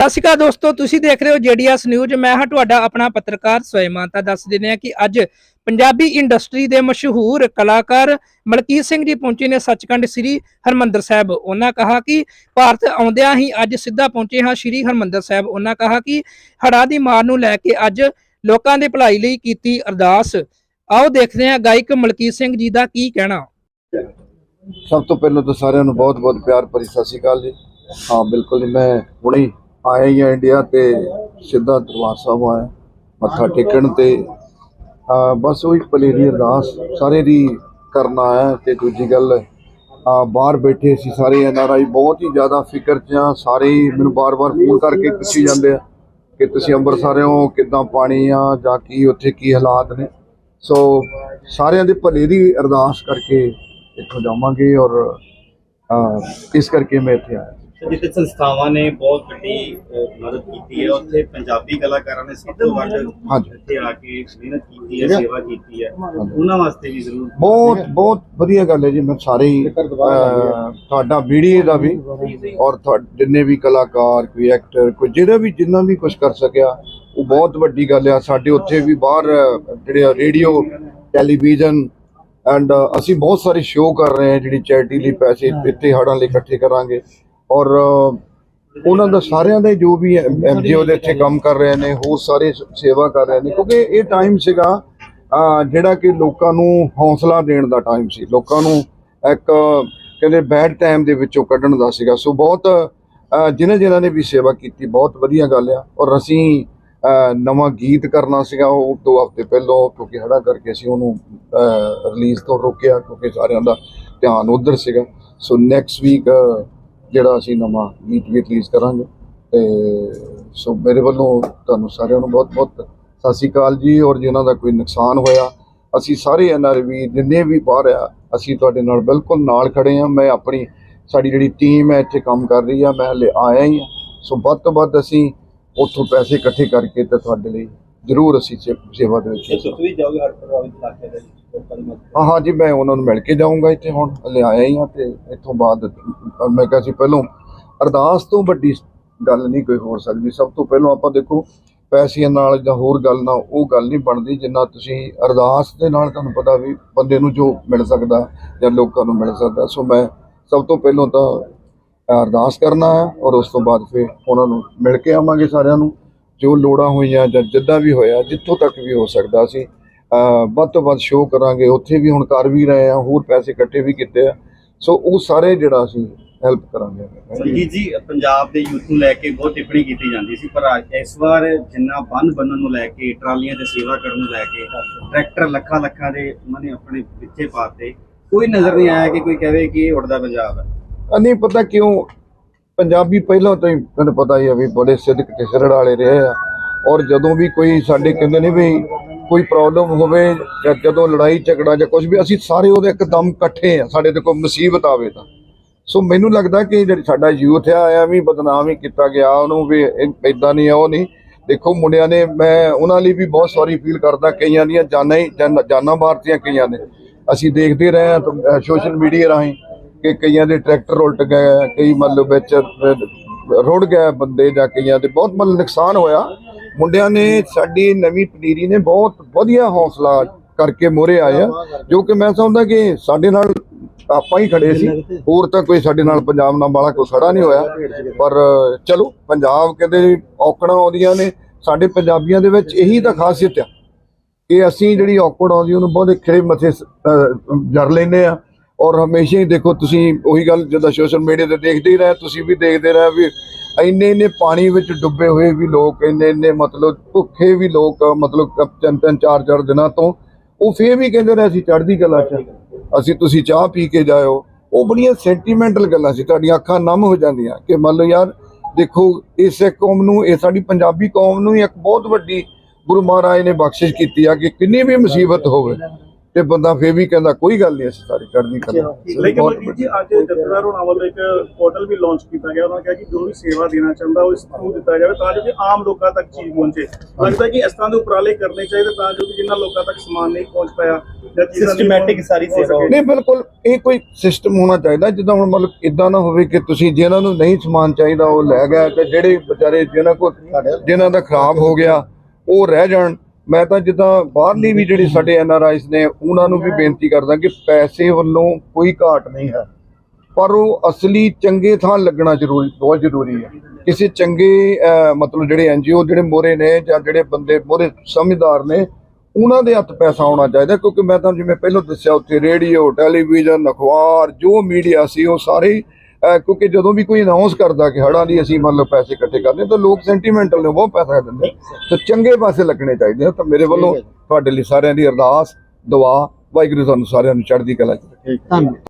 ਸਤਿ ਸ਼੍ਰੀ ਅਕਾਲ ਦੋਸਤੋ, ਤੁਸੀਂ ਦੇਖ ਰਹੇ ਹੋ ਜੀਡੀਐਸ ਨਿਊਜ਼। ਮੈਂ ਹਾਂ ਤੁਹਾਡਾ ਆਪਣਾ ਪੱਤਰਕਾਰ ਸਵੈਮਾਨਤਾ ਦੱਸ ਦਿੰਦੇ ਹਾਂ ਕਿ ਅੱਜ ਪੰਜਾਬੀ ਇੰਡਸਟਰੀ ਦੇ ਮਸ਼ਹੂਰ ਕਲਾਕਾਰ ਮਲਕੀਤ ਸਿੰਘ ਜੀ ਪਹੁੰਚੇ ਨੇ ਸੱਚਖੰਡ ਸ੍ਰੀ ਹਰਮੰਦਰ ਸਾਹਿਬ। ਉਹਨਾਂ ਕਹਾ ਕਿ ਭਾਰਤ ਆਉਂਦਿਆਂ ਹੀ ਅੱਜ ਸਿੱਧਾ ਪਹੁੰਚੇ ਹਾਂ ਸ੍ਰੀ ਹਰਮੰਦਰ ਸਾਹਿਬ। ਉਹਨਾਂ ਕਹਾ ਕਿ ਹੜ੍ਹਾਂ ਦੀ ਮਾਰ ਨੂੰ ਲੈ ਕੇ ਅੱਜ ਲੋਕਾਂ ਦੇ ਭਲਾਈ ਲਈ ਕੀਤੀ ਅਰਦਾਸ। ਆਓ ਦੇਖਦੇ ਹਾਂ ਗਾਇਕ ਮਲਕੀਤ ਸਿੰਘ ਜੀ ਦਾ ਕੀ ਕਹਿਣਾ। ਸਭ ਤੋਂ ਪਹਿਲਾਂ ਤਾਂ ਸਾਰਿਆਂ ਨੂੰ ਬਹੁਤ-ਬਹੁਤ ਪਿਆਰ ਭਰੀ ਸਤਿ ਸ਼੍ਰੀ ਅਕਾਲ ਜੀ। ਹਾਂ, ਬਿਲਕੁਲ ਮੈਂ ਹੁਣੇ ਆਏ ਆਇਆ ਹੀ ਹਾਂ ਇੰਡੀਆ ਤੇ, ਸਿੱਧਾ ਦਰਬਾਰ ਸਾਹਿਬ ਆਏ, ਮੱਥਾ ਟੇਕਣ ਤੇ। ਬਸ ਉਹ ਇੱਕ ਭਲੇ ਅਰਦਾਸ ਸਾਰੇ ਦੀ ਕਰਨਾ ਹੈ ਤੇ ਦੂਜੀ ਗੱਲ ਬਾਹਰ ਬੈਠੇ ਸੀ ਸਾਰੇ ਐਨਆਰਆਈ ਬਹੁਤ ਹੀ ਜ਼ਿਆਦਾ ਫਿਕਰ ਚ ਆ, ਸਾਰੇ ਮੈਨੂੰ ਬਾਰ-ਬਾਰ ਫੋਨ ਕਰਕੇ ਪੁੱਛੀ ਜਾਂਦੇ ਆ ਕਿ ਤੁਸੀਂ ਅੰਮ੍ਰਿਤਸਰ ਹੋ, ਕਿੱਦਾਂ ਪਾਣੀ ਆ, ਜਾਂ ਕੀ ਉੱਥੇ ਕੀ ਹਾਲਾਤ ਨੇ। ਸੋ ਸਾਰਿਆਂ ਦੇ ਭਲੇ ਦੀ ਅਰਦਾਸ ਕਰਕੇ ਇੱਥੋਂ ਜਾਵਾਂਗੇ ਔਰ ਇਸ ਕਰਕੇ ਮੈਂ ਇੱਥੇ ਆਇਆ। ਜਿੱਥੇ ਸੰਸਥਾਵਾਂ ਨੇ ਬਹੁਤ ਵੱਡੀ ਮਦਦ ਕੀਤੀ ਹੈ ਉੱਥੇ ਪੰਜਾਬੀ ਕਲਾਕਾਰਾਂ ਨੇ ਸਭ ਤੋਂ ਵੱਧ। ਇੱਥੇ ਆ ਕੇ ਮਿਹਨਤ ਕੀਤੀ ਹੈ ਸੇਵਾ ਕੀਤੀ ਹੈ। ਉਹਨਾਂ ਵਾਸਤੇ ਵੀ ਜ਼ਰੂਰ ਬਹੁਤ ਬਹੁਤ ਵਧੀਆ ਗੱਲ ਹੈ ਜੀ ਮੈਂ ਸਾਰੇ ਤੁਹਾਡਾ ਵੀਡੀਓ ਦਾ ਵੀ ਔਰ ਜਿੰਨੇ ਵੀ ਕਲਾਕਾਰ ਕੋਈ ਐਕਟਰ ਕੋਈ ਜਿਹੜਾ ਵੀ ਜਿੰਨਾ ਵੀ ਕੁਝ ਕਰ ਸਕਿਆ ਉਹ ਬਹੁਤ ਵੱਡੀ ਗੱਲ ਆ ਸਾਡੇ ਉੱਥੇ ਵੀ ਬਾਹਰ ਜਿਹੜੇ ਰੇਡੀਓ ਟੈਲੀਵਿਜ਼ਨ ਐਂਡ ਅਸੀਂ ਬਹੁਤ ਸਾਰੇ ਸ਼ੋਅ ਕਰ ਰਹੇ ਹਾਂ ਜਿਹੜੀ ਚੈਰਿਟੀ ਲਈ ਪੈਸੇ ਇੱਥੇ ਹੜਾਂ ਲਈ ਇਕੱਠੇ ਕਰਾਂਗੇ। ਔਰ ਉਹਨਾਂ ਦਾ ਸਾਰਿਆਂ ਦੇ ਜੋ ਵੀ ਐਨਜੀਓ ਦੇ ਇੱਥੇ ਕੰਮ ਕਰ ਰਹੇ ਨੇ ਹੋਰ ਸਾਰੇ ਸੇਵਾ ਕਰ ਰਹੇ ਨੇ ਕਿਉਂਕਿ ਇਹ ਟਾਈਮ ਸੀਗਾ ਜਿਹੜਾ ਕਿ ਲੋਕਾਂ ਨੂੰ ਹੌਸਲਾ ਦੇਣ ਦਾ ਟਾਈਮ ਸੀ। ਲੋਕਾਂ ਨੂੰ ਇੱਕ ਕਹਿੰਦੇ ਬੈਡ ਟਾਈਮ ਦੇ ਵਿੱਚੋਂ ਕੱਢਣ ਦਾ ਸੀਗਾ। ਸੋ ਬਹੁਤ ਅਹ, ਜਿਨ੍ਹਾਂ ਜਿਨ੍ਹਾਂ ਨੇ ਵੀ ਸੇਵਾ ਕੀਤੀ ਬਹੁਤ ਵਧੀਆ ਗੱਲ ਆ। ਔਰ ਅਸੀਂ ਨਵਾਂ ਗੀਤ ਕਰਨਾ ਸੀਗਾ ਉਹ ਦੋ ਹਫ਼ਤੇ ਪਹਿਲਾਂ ਕਿਉਂਕਿ ਹੜਾ ਕਰਕੇ ਅਸੀਂ ਉਹਨੂੰ ਰਿਲੀਜ਼ ਤੋਂ ਰੋਕਿਆ ਕਿਉਂਕਿ ਸਾਰਿਆਂ ਦਾ ਧਿਆਨ ਉਧਰ ਸੀਗਾ। ਸੋ ਨੈਕਸਟ ਵੀਕ ਜਿਹੜਾ ਅਸੀਂ ਨਵਾਂ ਗੀਤ ਵੀ ਰਿਲੀਜ਼ ਕਰਾਂਗੇ। ਤੇ ਸੋ ਮੇਰੇ ਵੱਲੋਂ ਤੁਹਾਨੂੰ ਸਾਰਿਆਂ ਨੂੰ ਬਹੁਤ ਬਹੁਤ ਸਤਿ ਸ਼੍ਰੀ ਅਕਾਲ ਜੀ। ਔਰ ਜਿਨ੍ਹਾਂ ਦਾ ਕੋਈ ਨੁਕਸਾਨ ਹੋਇਆ, ਅਸੀਂ ਸਾਰੇ ਐਨਆਰਵੀ ਜਿੰਨੇ ਵੀ ਬਾਹਰ ਆ, ਅਸੀਂ ਤੁਹਾਡੇ ਨਾਲ ਬਿਲਕੁਲ ਨਾਲ ਖੜੇ ਆ ਮੈਂ ਆਪਣੀ ਸਾਡੀ ਜਿਹੜੀ ਟੀਮ ਹੈ, ਇੱਥੇ ਕੰਮ ਕਰ ਰਹੀ ਆ। ਮੈਂ ਹਲੇ ਆਇਆ ਹੀ ਆ ਸੋ ਵੱਧ ਤੋਂ ਵੱਧ ਅਸੀਂ ਉੱਥੋਂ ਪੈਸੇ ਇਕੱਠੇ ਕਰਕੇ ਤੇ ਤੁਹਾਡੇ ਲਈ ਜ਼ਰੂਰ ਅਸੀਂ ਸੇਵਾ ਦੇ ਵਿੱਚ ਤੁਸੀਂ ਜਾਓਗੇ ਹਰ ਪ੍ਰਭਾਵਿਤ ਇਲਾਕੇ ਦੇ ਹਾਂ ਹਾਂ ਜੀ ਮੈਂ ਉਹਨਾਂ ਨੂੰ ਮਿਲ ਕੇ ਜਾਊਂਗਾ ਇੱਥੇ ਹੁਣ ਹਲੇ ਆਇਆ ਹੀ ਆ ਤੇ ਇੱਥੋਂ ਬਾਅਦ ਮੈਂ ਕਿਹਾ ਸੀ ਪਹਿਲੋਂ ਅਰਦਾਸ ਤੋਂ ਵੱਡੀ ਗੱਲ ਨਹੀਂ ਕੋਈ ਹੋ ਸਕਦੀ ਸਭ ਤੋਂ ਪਹਿਲਾਂ ਆਪਾਂ ਦੇਖੋ ਪੈਸਿਆਂ ਨਾਲ ਜਾਂ ਹੋਰ ਗੱਲ ਨਾਲ ਉਹ ਗੱਲ ਨਹੀਂ ਬਣਦੀ ਜਿੰਨਾ ਤੁਸੀਂ ਅਰਦਾਸ ਦੇ ਨਾਲ ਤੁਹਾਨੂੰ ਪਤਾ ਵੀ ਬੰਦੇ ਨੂੰ ਜੋ ਮਿਲ ਸਕਦਾ ਜਾਂ ਲੋਕਾਂ ਨੂੰ ਮਿਲ ਸਕਦਾ ਸੋ ਮੈਂ ਸਭ ਤੋਂ ਪਹਿਲਾਂ ਤਾਂ ਅਰਦਾਸ ਕਰਨਾ ਹੈ ਔਰ ਉਸ ਤੋਂ ਬਾਅਦ ਫਿਰ ਉਹਨਾਂ ਨੂੰ ਮਿਲ ਕੇ ਆਵਾਂਗੇ ਸਾਰਿਆਂ ਨੂੰ। ਜੋ ਲੋੜਾਂ ਹੋਈਆਂ ਜਾਂ ਜਿੱਦਾਂ ਵੀ ਹੋਇਆ ਜਿੱਥੋਂ ਤੱਕ ਵੀ ਹੋ ਸਕਦਾ ਸੀ ਵੱਧ ਤੋਂ ਵੱਧ ਸ਼ੋਅ ਕਰਾਂਗੇ। ਉੱਥੇ ਵੀ ਹੁਣ ਕਰ ਵੀ ਰਹੇ ਆ ਹੋਰ ਪੈਸੇ ਇਕੱਠੇ ਵੀ ਕੀਤੇ ਆ। ਸੋ ਉਹ ਸਾਰੇ ਜਿਹੜਾ ਅਸੀਂ ਹੈਲਪ ਕਰਾਂਗੇ। ਸੰਜੀਤ ਜੀ ਪੰਜਾਬ ਦੇ ਯੂਥ ਨੂੰ ਲੈ ਕੇ ਬਹੁਤ ਟਿੱਪਣੀ ਕੀਤੀ ਜਾਂਦੀ ਸੀ ਪਰ ਅੱਜ ਇਸ ਵਾਰ ਜਿੰਨਾ ਬੰਨ ਬੰਨਣ ਨੂੰ ਲੈ ਕੇ ਟਰਾਲੀਆਂ ਤੇ ਸੇਵਾ ਕਰਨ ਨੂੰ ਲੈ ਕੇ ਟਰੈਕਟਰ ਲੱਖਾਂ ਲੱਖਾਂ ਦੇ ਉਹਨਾਂ ਨੇ ਆਪਣੇ ਪਿੱਛੇ ਪਾਤੇ ਕੋਈ ਨਜ਼ਰ ਨਹੀਂ ਆਇਆ ਕਿ ਕੋਈ ਕਹੇ ਕਿ ਇਹ ਉੜਦਾ ਪੰਜਾਬ ਹੈ। ਨਹੀਂ ਪਤਾ ਕਿਉਂ? ਪੰਜਾਬੀ ਪਹਿਲਾਂ ਤੋਂ ਹੀ ਤੁਹਾਨੂੰ ਪਤਾ ਹੀ ਆ ਵੀ ਬੜੇ ਸਿੱਧਕ ਤੇ ਸਿਰੜ ਵਾਲੇ ਰਹੇ ਆ। ਔਰ ਜਦੋਂ ਵੀ ਕੋਈ ਸਾਡੇ ਕਹਿੰਦੇ ਨੇ ਵੀ ਕੋਈ ਪ੍ਰੋਬਲਮ ਹੋਵੇ ਜਾਂ ਜਦੋਂ ਲੜਾਈ, ਝਗੜਾ ਜਾਂ ਕੁਝ ਵੀ, ਅਸੀਂ ਸਾਰੇ ਉਹਦੇ ਇੱਕਦਮ ਇਕੱਠੇ ਆ, ਸਾਡੇ ਤੇ ਕੋਈ ਮੁਸੀਬਤ ਆਵੇ ਤਾਂ। ਸੋ ਮੈਨੂੰ ਲੱਗਦਾ ਕਿ ਜਿਹੜਾ ਸਾਡਾ ਯੂਥ ਆ, ਐਵੇਂ ਬਦਨਾਮ ਹੀ ਕੀਤਾ ਗਿਆ, ਉਹਨੂੰ ਵੀ ਇਦਾਂ ਨਹੀਂ ਆ, ਉਹ ਨਹੀਂ। ਦੇਖੋ ਮੁੰਡਿਆਂ ਨੇ, ਮੈਂ ਉਹਨਾਂ ਲਈ ਵੀ ਬਹੁਤ ਸੌਰੀ ਫੀਲ ਕਰਦਾ, ਕਈਆਂ ਦੀਆਂ ਜਾਨਾਂ ਹੀ, ਜਾਨ- ਜਾਨਾਂ ਮਾਰਤੀਆਂ ਕਈਆਂ ਨੇ। ਅਸੀਂ ਦੇਖਦੇ ਰਹੇ ਹਾਂ ਸੋਸ਼ਲ ਮੀਡੀਆ ਰਾਹੀਂ। ਕਿ ਕਈਆਂ ਦੇ ਟਰੈਕਟਰ ਉਲਟ ਗਏ, ਕਈ ਮਤਲਬ ਵਿੱਚ ਰੁੜ ਗਏ ਬੰਦੇ ਜਾਂ ਕਈਆਂ ਦੇ, ਬਹੁਤ ਮਤਲਬ ਨੁਕਸਾਨ ਹੋਇਆ। ਮੁੰਡਿਆਂ ਨੇ ਸਾਡੀ ਨਵੀਂ ਪਨੀਰੀ ਨੇ ਬਹੁਤ ਵਧੀਆ ਹੌਸਲਾ ਕਰਕੇ ਮੋਰੇ ਆਏ ਆ, ਜੋ ਕਿ ਮੈਂ ਸਮਝਦਾ ਕਿ ਸਾਡੇ ਨਾਲ ਆਪਾਂ ਹੀ ਖੜੇ ਸੀ, ਹੋਰ ਤਾਂ ਕੋਈ ਸਾਡੇ ਨਾਲ ਪੰਜਾਬ ਨਾਲ ਵਾਲਾ ਕੋਈ ਖੜਾ ਨਹੀਂ ਹੋਇਆ। ਪਰ ਚਲੋ, ਪੰਜਾਬ ਕਹਿੰਦੇ ਔਕੜਾਂ ਆਉਂਦੀਆਂ ਨੇ, ਸਾਡੇ ਪੰਜਾਬੀਆਂ ਦੇ ਵਿੱਚ ਇਹੀ ਤਾਂ ਖਾਸੀਅਤ ਆ ਕਿ ਅਸੀਂ ਜਿਹੜੀ ਔਕੜ ਆਉਂਦੀ, ਉਹਨੂੰ ਬਹੁਤ ਖਿੜੇ ਮੱਥੇ ਜਰ ਲੈਂਦੇ ਆ। ਔਰ ਹਮੇਸ਼ਾ ਹੀ ਦੇਖੋ ਤੁਸੀਂ ਉਹੀ ਗੱਲ ਜਦੋਂ ਸੋਸ਼ਲ ਮੀਡੀਆ ਤੇ ਦੇਖਦੇ ਹੀ ਰਹੇ, ਤੁਸੀਂ ਵੀ ਦੇਖਦੇ ਰਹੇ ਵੀ ਇੰਨੇ ਇੰਨੇ ਪਾਣੀ ਵਿੱਚ ਡੁੱਬੇ ਹੋਏ ਵੀ ਲੋਕ, ਇੰਨੇ ਇੰਨੇ ਮਤਲਬ ਭੁੱਖੇ ਵੀ ਲੋਕ, ਮਤਲਬ ਤਿੰਨ ਤਿੰਨ ਚਾਰ ਚਾਰ ਦਿਨਾਂ ਤੋਂ ਉਹ ਫੇਰ ਵੀ ਕਹਿੰਦੇ ਰਹੇ ਅਸੀਂ ਚੜ੍ਹਦੀ ਕਲਾ ਚ ਅਸੀਂ ਤੁਸੀਂ ਚਾਹ ਪੀ ਕੇ ਜਾਇਓ। ਉਹ ਬੜੀਆਂ ਸੈਂਟੀਮੈਂਟਲ ਗੱਲਾਂ ਸੀ, ਤੁਹਾਡੀਆਂ ਅੱਖਾਂ ਨਮ ਹੋ ਜਾਂਦੀਆਂ ਕਿ ਮੰਨ ਲਓ ਯਾਰ ਦੇਖੋ ਇਸ ਕੌਮ ਨੂੰ, ਇਹ ਸਾਡੀ ਪੰਜਾਬੀ ਕੌਮ ਨੂੰ ਹੀ ਇੱਕ ਬਹੁਤ ਵੱਡੀ ਗੁਰੂ ਮਹਾਰਾਜ ਨੇ ਬਖਸ਼ਿਸ਼ ਕੀਤੀ ਆ ਕਿ ਕਿੰਨੀ ਵੀ ਮੁਸੀਬਤ ਹੋਵੇ। ਤੇ ਬੰਦਾ ਫੇਰ ਵੀ ਕਹਿੰਦਾ ਕੋਈ ਗੱਲ ਨਹੀਂ ਅਸੀਂ ਸਾਰੀ ਚੜ੍ਹਦੀ ਕਲਾ ਲੇਕਿਨ ਜੀ ਅੱਜ ਜਥੇਦਾਰ ਹੋਣਾ ਵੱਲੋਂ ਇੱਕ ਪੋਰਟਲ ਵੀ ਲਾਂਚ ਕੀਤਾ ਗਿਆ ਉਹਨਾਂ ਨੇ ਕਿਹਾ ਕਿ ਜੋ ਵੀ ਸੇਵਾ ਦੇਣਾ ਚਾਹੁੰਦਾ ਉਹ ਇਸ ਨੂੰ ਦਿੱਤਾ ਜਾਵੇ ਤਾਂ ਜੋ ਕਿ ਆਮ ਲੋਕਾਂ ਤੱਕ ਚੀਜ਼ ਪਹੁੰਚੇ। ਲੱਗਦਾ ਕਿ ਇਸ ਤਰ੍ਹਾਂ ਦੇ ਉਪਰਾਲੇ ਕਰਨੇ ਚਾਹੀਦੇ ਤਾਂ ਜੋ ਕਿ ਜਿਨ੍ਹਾਂ ਲੋਕਾਂ ਤੱਕ ਸਮਾਨ ਨਹੀਂ ਪਹੁੰਚ ਪਾਇਆ ਜਾਂ ਚੀਜ਼ਾਂ ਨਹੀਂ Systematic ਸਾਰੀ ਸੇਵਾ। ਨਹੀਂ ਬਿਲਕੁਲ ਇਹ ਕੋਈ ਸਿਸਟਮ ਹੋਣਾ ਚਾਹੀਦਾ ਜਿੱਦਾਂ ਹੁਣ ਮਤਲਬ ਇਦਾਂ ਨਾ ਹੋਵੇ ਕਿ ਤੁਸੀਂ ਜਿਹਨਾਂ ਨੂੰ ਨਹੀਂ ਸਮਾਨ ਚਾਹੀਦਾ ਉਹ ਲੈ ਗਿਆ ਤੇ ਜਿਹੜੇ ਵਿਚਾਰੇ ਜਿਹਨਾਂ ਕੋਲ ਜਿਨ੍ਹਾਂ ਦਾ ਖਰਾਬ ਹੋ ਗਿਆ ਉਹ ਰਹਿ ਜਾਣ। ਮੈਂ ਤਾਂ ਜਿੱਦਾਂ ਬਾਹਰਲੀ ਵੀ ਜਿਹੜੇ ਸਾਡੇ ਐਨ ਆਰ ਆਈਸ ਨੇ, ਉਹਨਾਂ ਨੂੰ ਵੀ ਬੇਨਤੀ ਕਰਦਾ ਕਿ ਪੈਸੇ ਵੱਲੋਂ ਕੋਈ ਘਾਟ ਨਹੀਂ ਹੈ। ਪਰ ਉਹ ਅਸਲੀ ਚੰਗੇ ਥਾਂ ਲੱਗਣਾ ਜ਼ਰੂਰੀ, ਬਹੁਤ ਜ਼ਰੂਰੀ ਹੈ। ਕਿਸੇ ਚੰਗੇ ਮਤਲਬ ਜਿਹੜੇ ਐਨਜੀਓ ਜਿਹੜੇ ਮੋਰੇ ਨੇ ਜਾਂ ਜਿਹੜੇ ਬੰਦੇ ਮੋਰੇ ਸਮਝਦਾਰ ਨੇ, ਉਹਨਾਂ ਦੇ ਹੱਥ ਪੈਸਾ ਆਉਣਾ ਚਾਹੀਦਾ, ਕਿਉਂਕਿ ਮੈਂ ਤੁਹਾਨੂੰ ਜਿਵੇਂ ਪਹਿਲਾਂ ਦੱਸਿਆ, ਉੱਥੇ ਰੇਡੀਓ, ਟੈਲੀਵਿਜ਼ਨ, ਅਖਬਾਰ, ਜੋ ਮੀਡੀਆ ਸੀ, ਉਹ ਸਾਰੇ ਕਿਉਂਕਿ ਜਦੋਂ ਵੀ ਕੋਈ ਅਨਾਉਂਸ ਕਰਦਾ ਕਿ ਹੜਾਂ ਦੀ ਅਸੀਂ ਮਤਲਬ ਪੈਸੇ ਇਕੱਠੇ ਕਰਨੇ ਤਾਂ ਲੋਕ ਸੈਂਟੀਮੈਂਟਲ ਨੇ ਬਹੁਤ ਪੈਸਾ ਦਿੰਦੇ ਤਾਂ ਚੰਗੇ ਪਾਸੇ ਲੱਗਣੇ ਚਾਹੀਦੇ ਤਾਂ ਮੇਰੇ ਵੱਲੋਂ ਤੁਹਾਡੇ ਲਈ ਸਾਰਿਆਂ ਦੀ ਅਰਦਾਸ ਦੁਆ ਵਾਹਿਗੁਰੂ ਤੁਹਾਨੂੰ ਸਾਰਿਆਂ ਨੂੰ ਚੜ੍ਹਦੀ ਕਲਾ ਚ ਧੰਨਵਾਦ।